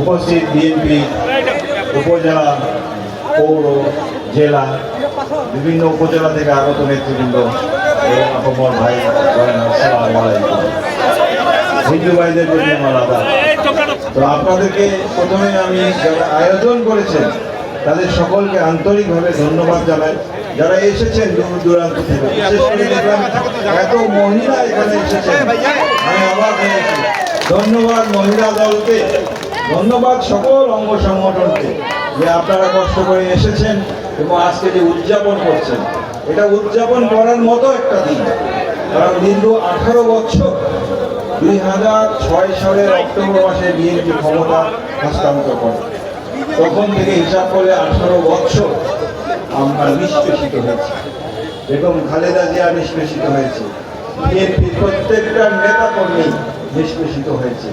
উপস্থিত বিএনপি উপজেলা, পৌর, জেলা, বিভিন্ন উপজেলা থেকে আগত নেতৃবৃন্দ এবং ভাই হিন্দু ভাইদের জন্য আমার আদাব তো আপনাদেরকে প্রথমে আমি যারা আয়োজন করেছেন, তাদের সকলকে আন্তরিকভাবে ধন্যবাদ জানাই। যারা এসেছেন দূর দূরান্ত থেকে, বিশেষ করে দেখলাম এত মহিলা এখানে এসেছেন। আমি অবাক ধন্যবাদ মহিলা দলকে। ধন্যবাদ সকল অঙ্গ সংগঠনকে যে আপনারা কষ্ট করে এসেছেন এবং আজকে যে উদযাপন করছেন। এটা উদযাপন করার মতো একটা দিন। কারণ দীর্ঘ আঠারো বছর দুই হাজার ছয় সালের অক্টোবর মাসে বিএনপি ক্ষমতা হস্তান্তর করে। তখন থেকে হিসাব করে আঠারো বছর আমরা নিষ্পেষিত হয়েছি। এবং খালেদা জিয়া নিষ্পেষিত হয়েছে। বিএনপির প্রত্যেকটা নেতা কর্মী নিষ্পেষিত হয়েছে।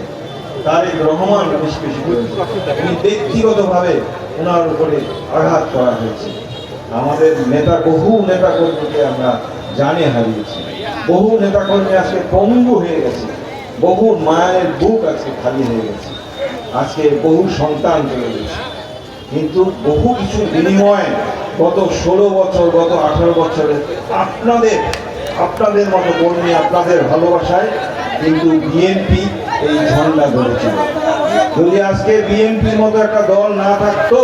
তারেক রহমান নিষ্পেষিত হয়েছে তিনি ব্যক্তিগতভাবে ওনার উপরে আঘাত করা হয়েছে। আমাদের নেতা বহু নেতা কর্মীকে আমরা জানে হারিয়েছি। বহু নেতা কর্মী আজকে পঙ্গু হয়ে গেছে। বহু মায়ের বুক আজকে খালি হয়ে গেছে। আজকে বহু সন্তান চলে গেছে। কিন্তু বহু কিছু বিনিময়ে গত ষোলো বছর, গত আঠারো বছরে আপনাদের আপনাদের মতো কর্মী, আপনাদের ভালোবাসায় কিন্তু বিএনপি এই ঝন্ডা ধরেছিল। যদি আজকে বিএনপির মতো একটা দল না থাকতো,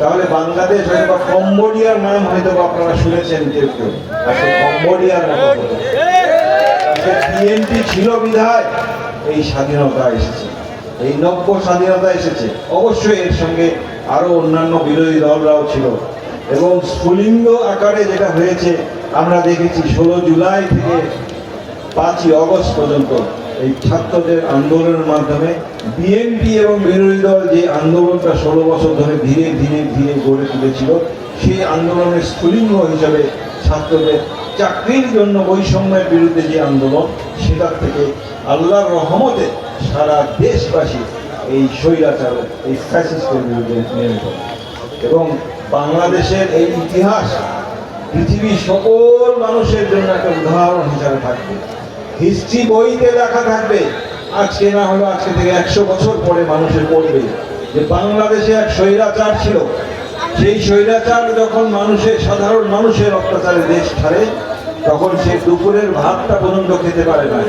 তাহলে বাংলাদেশ হয়তো কম্বোডিয়ার নাম হয়তো আপনারা শুনেছেন কেউ কেউ। আজকে কম্বোডিয়ার বিএনপি ছিল বিধায় এই স্বাধীনতা এসেছে। এই নব্য স্বাধীনতা এসেছে। অবশ্যই এর সঙ্গে আরও অন্যান্য বিরোধী দলরাও ছিল। এবং স্ফুলিঙ্গ আকারে যেটা হয়েছে, আমরা দেখেছি ষোলো জুলাই থেকে পাঁচই অগস্ট পর্যন্ত এই ছাত্রদের আন্দোলনের মাধ্যমে বিএনপি এবং বিরোধী দল যে আন্দোলনটা ষোলো বছর ধরে ধীরে ধীরে ধীরে গড়ে তুলেছিল, সেই আন্দোলনের স্ফুলিঙ্গ হিসাবে ছাত্রদের চাকরির জন্য বৈষম্যের বিরুদ্ধে যে আন্দোলন, সেটার থেকে আল্লাহর রহমতে সারা দেশবাসী এই স্বৈরাচার, এই ফ্যাসিস্টের বিরুদ্ধে নেমে পড়ে এবং বাংলাদেশের এই ইতিহাস, পৃথিবীর সকল মানুষের জন্য একটা উদাহরণ হিসাবে থাকবে। হিস্ট্রি বইতে লেখা থাকবে। আজকে না হলো আজকে থেকে একশো বছর পরে মানুষের পড়বে। যে বাংলাদেশে এক স্বৈরাচার ছিল। সেই স্বৈরাচার যখন মানুষের সাধারণ মানুষের অত্যাচারে দেশ ছাড়ে তখন সে দুপুরের ভাতটা পর্যন্ত খেতে পারে না।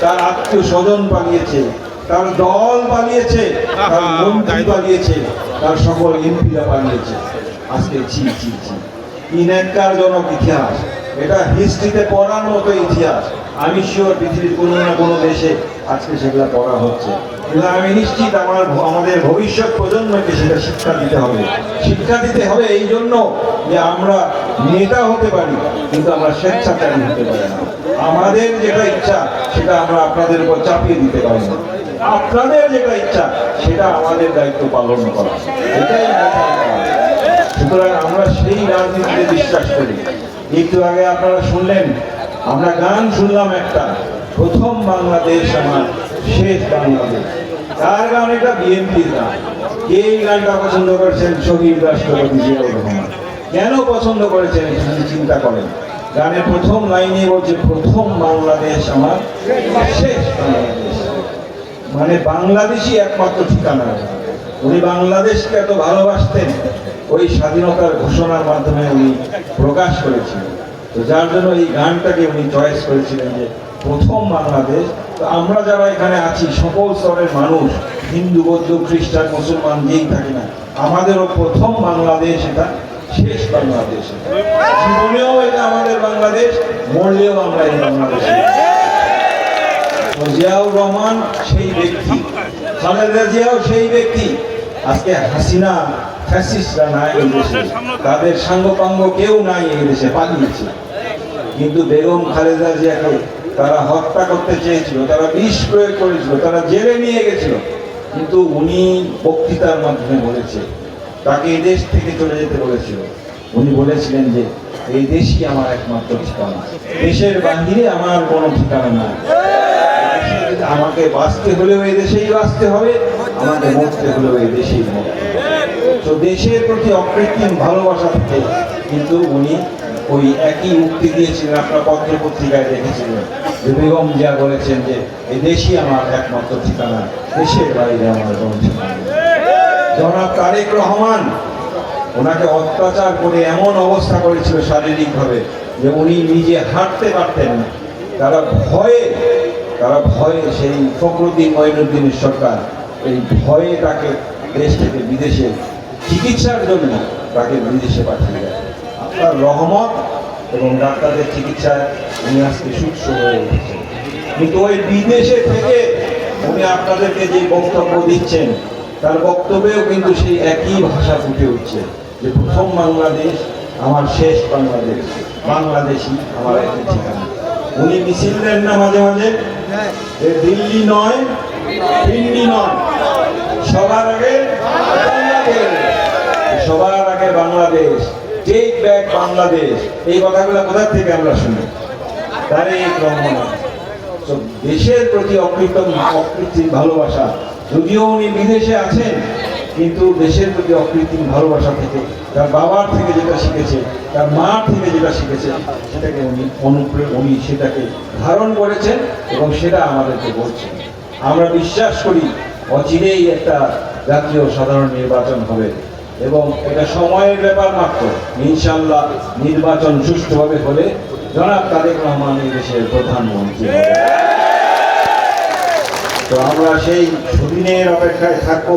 তার আত্মীয় স্বজন পালিয়েছে তার দল পালিয়েছে তার মন্ত্রী পালিয়েছে তার সকল এমপিরা পালিয়েছে। আজকে ছি ছি ছি। কি ন্যাক্কারজনক ইতিহাস। এটা হিস্ট্রিতে পড়ার মতো ইতিহাস। আমি শিওর পৃথিবীর কোনো না কোনো দেশে আজকে সেগুলো পড়া হচ্ছে। কিন্তু আমি নিশ্চিত আমার আমাদের ভবিষ্যৎ প্রজন্মকে সেটা শিক্ষা দিতে হবে। শিক্ষা দিতে হবে এই জন্য যে আমরা নেতা হতে পারি, কিন্তু আমরা স্বেচ্ছাচারী হতে পারি না। আমাদের যেটা ইচ্ছা, সেটা আমরা আপনাদের উপর চাপিয়ে দিতে পারি না। আপনাদের যেটা ইচ্ছা, সেটা আমাদের দায়িত্ব পালন করা। এটাই সুতরাং আমরা সেই রাজনীতিতে বিশ্বাস করি। একটু আগে আপনারা শুনলেন, আমরা গান শুনলাম একটা, প্রথম বাংলাদেশ আমার, শেষ বাংলাদেশ। তার গান এটা বিএনপির গান। কে এই গানটা পছন্দ করেছেন? শহীদ রাষ্ট্রপতি জিয়াউর রহমান। কেন পছন্দ করেছেন চিন্তা করেন। গানের প্রথম লাইনে বলছে, প্রথম বাংলাদেশ আমার, শেষ বাংলাদেশ। মানে বাংলাদেশই একমাত্র ঠিকানা। উনি বাংলাদেশকে এত ভালোবাসতেন। ওই স্বাধীনতার ঘোষণার মাধ্যমে উনি প্রকাশ করেছিলেন। তো যার জন্য এই গানটাকে উনি চয়েস করেছিলেন যে প্রথম বাংলাদেশ। তো আমরা যারা এখানে আছি, সকল স্তরের মানুষ, হিন্দু, বৌদ্ধ, খ্রিস্টান, মুসলমান, যেই থাকি না, আমাদেরও প্রথম বাংলাদেশ এটা, শেষ বাংলাদেশ জীবনেও এটা আমাদের বাংলাদেশ, মরলেও আমরা এই বাংলাদেশে জিয়াউর রহমান সেই ব্যক্তি, খালেদা জিয়াও সেই ব্যক্তি। আজকে হাসিনা ফ্যাসিস্টরা নাই এই দেশে। তাদের সাঙ্গপাঙ্গ কেউ নাই এই দেশে পালিয়েছে কিন্তু বেগম খালেদা জিয়াকে তারা হত্যা করতে চেয়েছিল, তারা বিষ প্রয়োগ করেছিল, তারা জেলে নিয়ে গেছিল। কিন্তু উনি বক্তৃতার মাধ্যমে বলেছে, তাকে এই দেশ থেকে চলে যেতে বলেছিল। উনি বলেছিলেন যে, এই দেশই আমার একমাত্র ঠিকানা? দেশের বাহিরে আমার কোনো ঠিকানা নাই। আমাকে বাঁচতে হলেও এই দেশেই বাঁচতে হবে, আমাকে মরতে হলেও এই দেশেই মরতে হবে। তো দেশের প্রতি অকৃত্রিম ভালোবাসা থেকে, কিন্তু উনি ওই একই মুক্তি দিয়েছিলেন, আপনার পত্র পত্রিকায় দেখেছিলেন যে বেগম জিয়া বলেছেন যে এই দেশই আমার একমাত্র ঠিকানা, দেশের বাইরে আমার কোনো ঠিকানা। জনাব তারেক রহমান ওনাকে অত্যাচার করে এমন অবস্থা করেছিল শারীরিকভাবে যে উনি নিজে হাঁটতে পারতেন না তারা ভয়ে তারা ভয়ে সেই ফখরুদ্দিন মঈনুদ্দিনের সরকার এই ভয়ে তাকে দেশ থেকে বিদেশে চিকিৎসার জন্য তাকে বিদেশে পাঠিয়ে দেয়। আপনার রহমত এবং ডাক্তারদের চিকিৎসায় উনি আজকে সুস্থ হয়ে উঠেছেন। কিন্তু ওই বিদেশে থেকে উনি আপনাদেরকে যে বক্তব্য দিচ্ছেন, তার বক্তব্যেও কিন্তু সেই একই ভাষা ফুটে উঠছে যে প্রথম বাংলাদেশ, আমার শেষ বাংলাদেশ বাংলাদেশি আমার একটা ঠিকানা। উনি মিছিল দেন না মাঝে মাঝে? দিল্লি নয় দিল্লি নয়। সবার আগে সবার আগে বাংলাদেশ টেক ব্যাক বাংলাদেশ। এই কথাগুলো কোথা থেকে আমরা শুনি? তারেক তো দেশের প্রতি অকৃতম অকৃত্রিম ভালোবাসা। যদিও উনি বিদেশে আছেন, কিন্তু দেশের প্রতি অকৃত্রিম ভালোবাসা থেকে, তার বাবার থেকে যেটা শিখেছে, তার মার থেকে যেটা শিখেছে, সেটাকে উনি অনুপ্রে উনি সেটাকে ধারণ করেছেন এবং সেটা আমাদেরকে বলছেন। আমরা বিশ্বাস করি অচিরেই একটা জাতীয় সাধারণ নির্বাচন হবে। এবং এটা সময়ের ব্যাপার মাত্র। ইনশাল্লাহ নির্বাচন সুষ্ঠুভাবে হলে জনাব তারেক রহমান এই দেশের প্রধানমন্ত্রী তো আমরা সেই সুদিনের অপেক্ষায় থাকব।